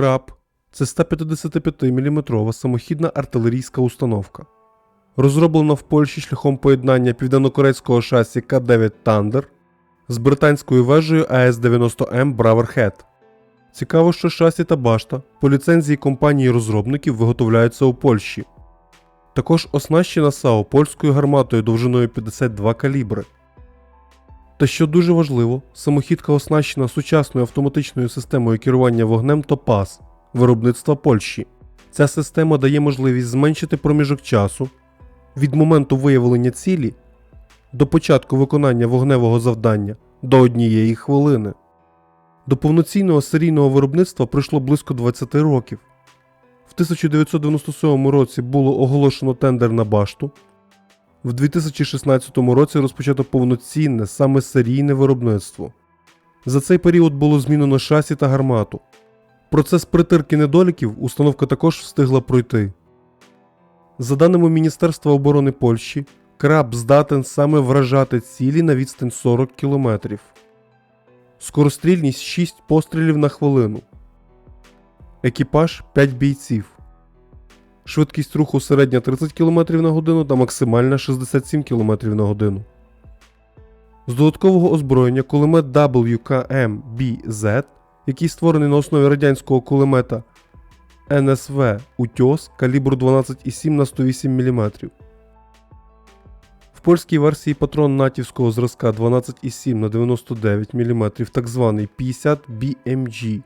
Краб це 155-мм самохідна артилерійська установка. Розроблена в Польщі шляхом поєднання південнокорейського шасі К9 Thunder з британською вежею АС-90М Braverhead. Цікаво, що шасі та башта по ліцензії компанії розробників виготовляються у Польщі. Також оснащена САУ польською гарматою довжиною 52 калібри. Та що дуже важливо, самохідка оснащена сучасною автоматичною системою керування вогнем Топаз виробництва Польщі. Ця система дає можливість зменшити проміжок часу від моменту виявлення цілі до початку виконання вогневого завдання до однієї хвилини. До повноцінного серійного виробництва пройшло близько 20 років. В 1997 році було оголошено тендер на башту. В 2016 році розпочато повноцінне саме серійне виробництво. За цей період було змінено шасі та гармату. Процес притирки недоліків установка також встигла пройти. За даними Міністерства оборони Польщі, краб здатен саме вражати цілі на відстань 40 км. Скорострільність 6 пострілів на хвилину. Екіпаж 5 бійців. Швидкість руху середня 30 км на годину та максимальна 67 км на годину. З додаткового озброєння кулемет WKM-BZ, який створений на основі радянського кулемета НСВ Утьос калібру 12,7 на 108 мм. В польській версії патрон натівського зразка 12,7 на 99 мм, так званий 50 BMG.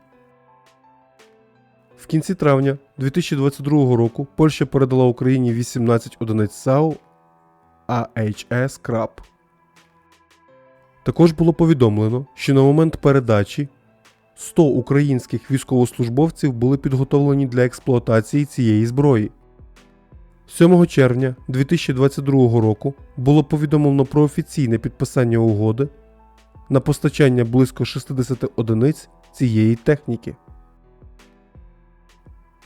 В кінці травня 2022 року Польща передала Україні 18 одиниць САУ AHS Краб. Також було повідомлено, що на момент передачі 100 українських військовослужбовців були підготовлені для експлуатації цієї зброї. 7 червня 2022 року було повідомлено про офіційне підписання угоди на постачання близько 60 одиниць цієї техніки.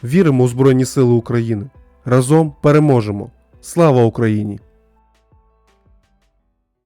Віримо у Збройні Сили України. Разом переможемо. Слава Україні!